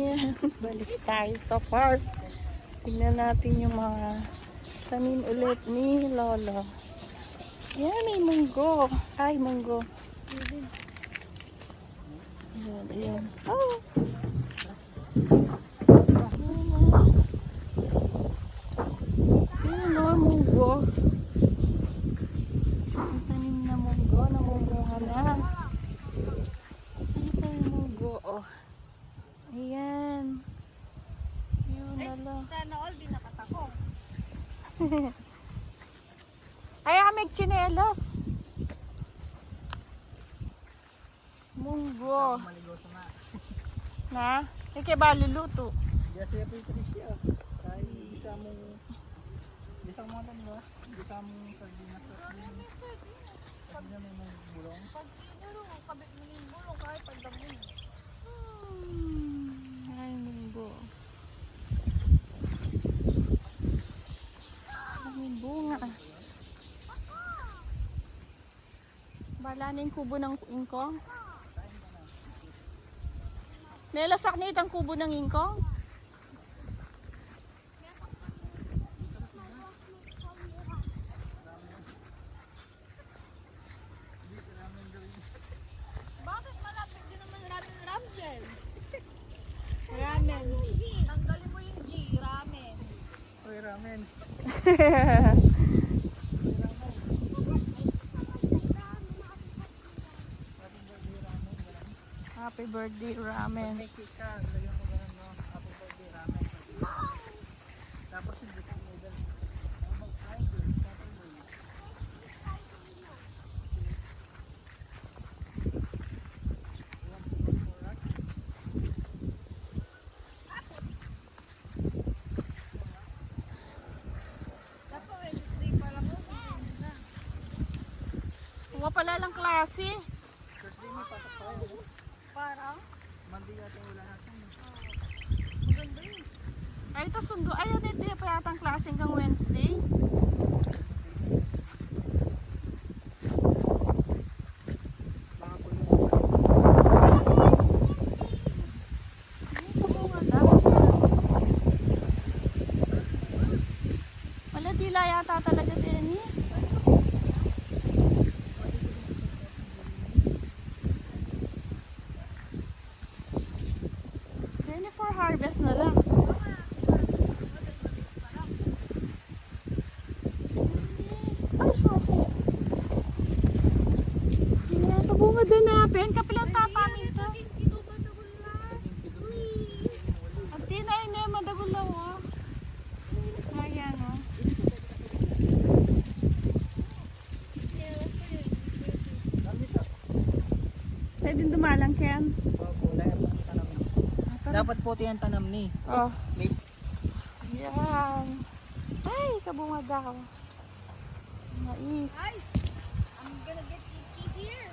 Yan, balik tayo sa farm. Tingnan natin yung mga tanim ulit ni Lolo. Yan, may munggo. Ay, munggo. Yan, yan. Oh! Yan, oh, munggo. Ang tanim na munggo, namunga na. Ano pa yung munggo? Oh. Ayan. Yun, lalo. Sana all di nakatakong. Ay, amig chinelas. Munggo. Na. Na? Ike ba luluto? Po ito siya. Kaya isa mong isa mo ano ba? Isa mong sardinas sa sardinas. Pag na may mong bulong. Pag tinulong, kabit mo bulong kahit pagdamo. Hmm, Ay, munggo. Ay, bunga. Bala na yung kubo ng ingkong. Nelasak na itang kubo ng ingkong. Bakit malapit din naman ramen ramjel? ramen. Tanggalin mo yung G, ramen. Oy, ramen. Happy birthday, ramen. May cake ka, lagyan mo ganun no. Apple birthday ramen. Tapos yung biscuit noodles. Ang mag-kain din, Saturday. Iwan po ba po, Rock? Dapat Wednesday pa lang mo. na. Huwa pala lang klase. Thursday may patak pa kayo. no? Parang, Yata yung wala natin. maganda yun. Ay, ito sundo. Ay, ano hindi pa yata ang klase hanggang Wednesday. Baka po yung Wala, dila yata talaga din eh. Ready for harvest na lang. Ay, sorry. Hindi ito bunga din natin. Kapilang tapamin to. Kilo ba tagulan? At tinay na yung madagulaw oh. Ayan oh. Sales pa yun. Pwede din dumalang Ken. Opo, wala yung tanam na. Dapat puti ang tanam ni. Oh. May Yan. Ay, kabunga daw. Mais. Ay! I'm gonna get itchy here.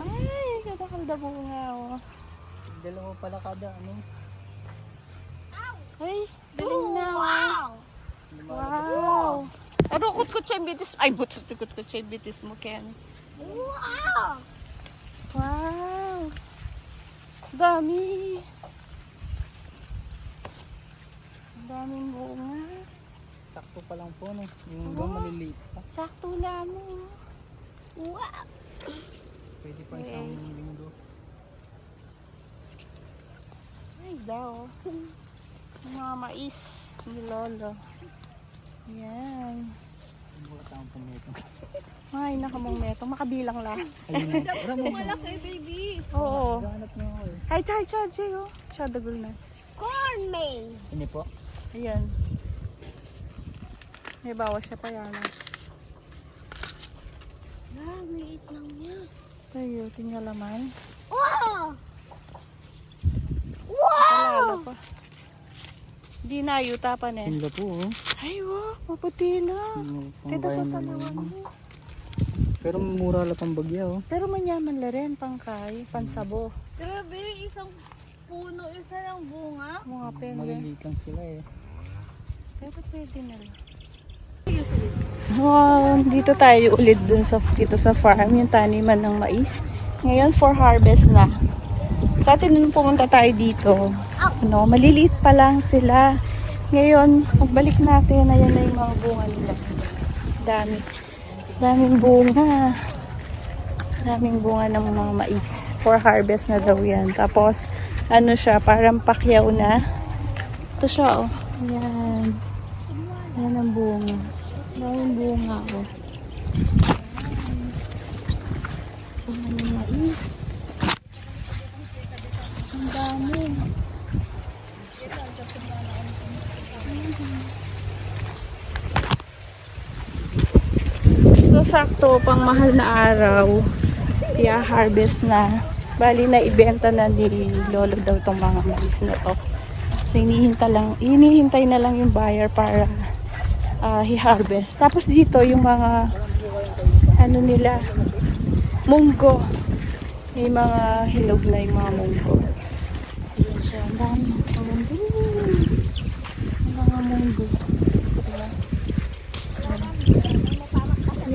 Ay, Ay, kadakal da bunga oh. dalawa pala kada ano. Ay, galing na oh. Wow! Wow. Ano kut ko bitis? Ay, butot kut ko bitis mo, Ken. Wow! Wow. Dami. Ang daming bunga. Sakto pa lang po no. Yung Oo. iba maliliit pa. Sakto lamang. Wow! Pwede pa Okay. isang linggo. Ay, daw. Mga mais ni Lolo. Yan. Wala tayong pumeto. Ay, nakamang meto. Makabilang lang. Ayun. Malaki, baby. Oo. Ganap niyo ako eh. Ay, chay, chay, chay, oh. Siya, dagol na. Corn maze. Ini po. Ayan. May bawas siya pa yan. Ah, maliit lang yan. Tayo, tingnan laman. Wow! Palala pa. Di na, yuta pa ne. Sila po oh. Ay, wow, maputi na. Dito sa na salawan mo. Pero mura lang ang bagya oh. Pero manyaman la rin, pangkay, pansabo. Grabe, isang puno, isa lang bunga. Mga pende. Maliliit lang sila eh. Pero pwede na rin. So, dito tayo ulit dun sa, dito sa farm, yung taniman ng mais. Ngayon for harvest na. Dati nung pumunta tayo dito, ano, maliliit pa lang sila. Ngayon, pagbalik natin, ayan na yung mga bunga nila. Dami. Daming bunga. Daming bunga ng mga mais. For harvest na daw yan. Tapos, ano siya, parang pakyaw na. Ito siya, oh. Ayan. Ayan ang bunga. Daming bunga, oh. Bunga ng mais. Ang dami. So, sakto, pang mahal na araw, i-harvest na. Bali na ibenta na ni Lolo daw tong mga mais na to. So, inihintay, lang, inihintay na lang yung buyer para ah, i-harvest. Tapos dito, yung mga ano nila, munggo. May mga hinog na yung mga munggo. Ayan siya, ang dami. Ang munggo. Ang mga munggo. Diba?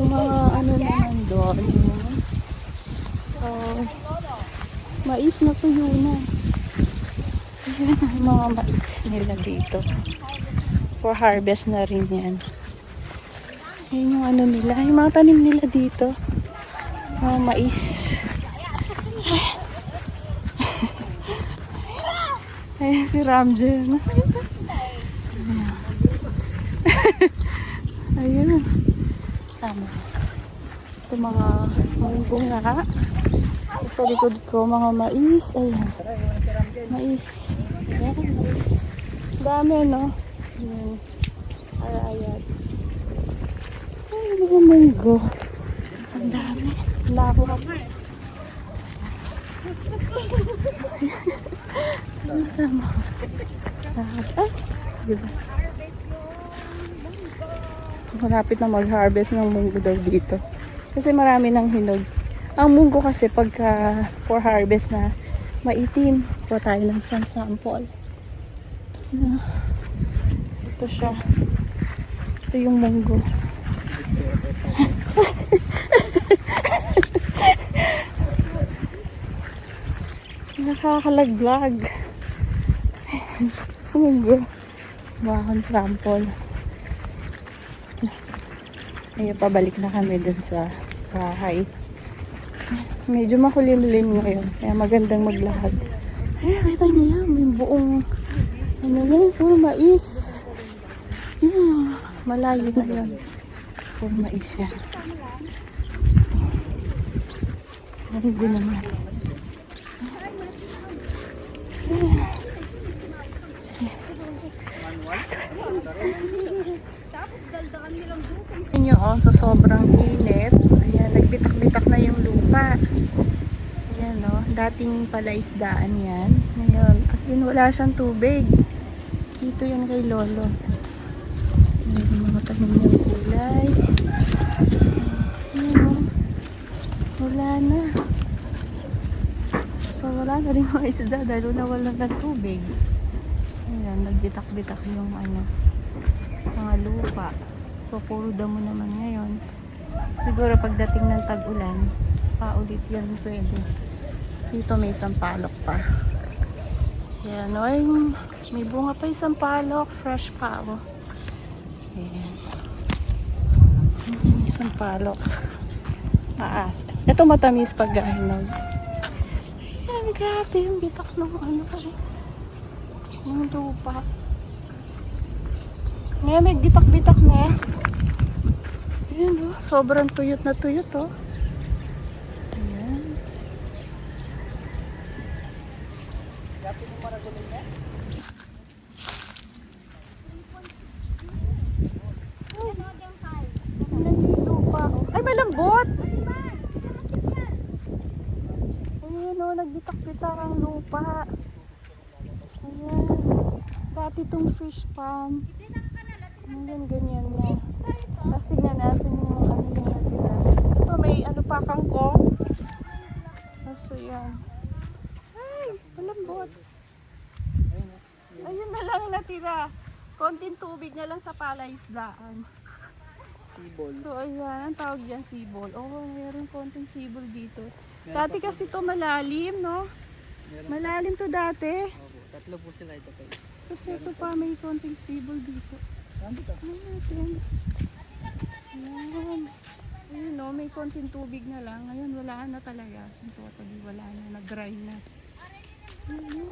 Yung mga ano naman doon, uh, mais na tuyo na. Ayan, mga mais nila dito. For harvest na rin yan. Ayan yung ano nila, yung mga tanim nila dito. Mga mais. Ayan si Ramjen. Ayan. Sama. Ito mga munggo nga. Sa likod ko, mga mais. Ayan. Mais. Ayan. Dami, no? Ayan. Arayat. Ay, mga munggo. Ang dami. Labo. Ang sama. Lahat. Ay, diba? Malapit na mag-harvest ng munggo daw dito. Kasi marami ng hinog. Ang munggo kasi pagka for harvest na maitim. Kuha tayo ng isang sample. Ah, Ito siya. Ito yung munggo. Nakakalaglag. munggo. Bakon sample. Ayun, pabalik na kami dun sa bahay. Medyo makulimlim ngayon. Kaya magandang maglakad. Ay, kita niyo yan. May buong, ano yan, puro mais. Yun, malayo na yun. Puro mais yan. Munggo naman. Inyo oh, sa sobrang init. Ayan, nagbitak-bitak na yung lupa. Ayan oh, dating pala isdaan yan. Ngayon, as in wala siyang tubig. Dito yan kay Lolo. Ayan, mga tanim ng kulay. Ayan oh. Wala na. So wala na rin mga isda dahil nawalan ng tubig. Ayan, nagbitak-bitak yung ano, mga lupa. So, puro damo naman ngayon. Siguro pagdating ng tag-ulan, pa ulit yan pwede. Dito may sampalok pa. Ayan, o, yung, may bunga pa yung sampalok. Fresh pa, o. Ayan. May sampalok. Maas. Ito matamis pag gahinog. Ayan, grabe yung bitak ng ano Yung lupa. Ngayon may bitak-bitak na. Ayan o, sobrang tuyot na tuyot o. Ayan. Nandito pa o. Ay, malambot! Ayan o, nagbitak-bitak ang lupa. Ayan. Dati itong fish pond. Hanggang ganyan na. Tapos tignan natin yung ano yung natira. Ito may ano pa kangkong. Kaso yan. Ay, malambot. Ayun na lang natira. Konting tubig na lang sa palaisdaan. Sibol. So ayan, ang tawag dyan sibol. Oo, oh, mayroon konting sibol dito. Meron Dati pa- kasi ito malalim, no? meron Malalim. to dati. Opo, tatlo po sila ito kayo. Tapos ito pa, may konting sibol dito. Ayan. Ayun no, may konting tubig na lang. Ngayon wala na talaga. Sin totally wala na. Nag-dry na. Ayun, no.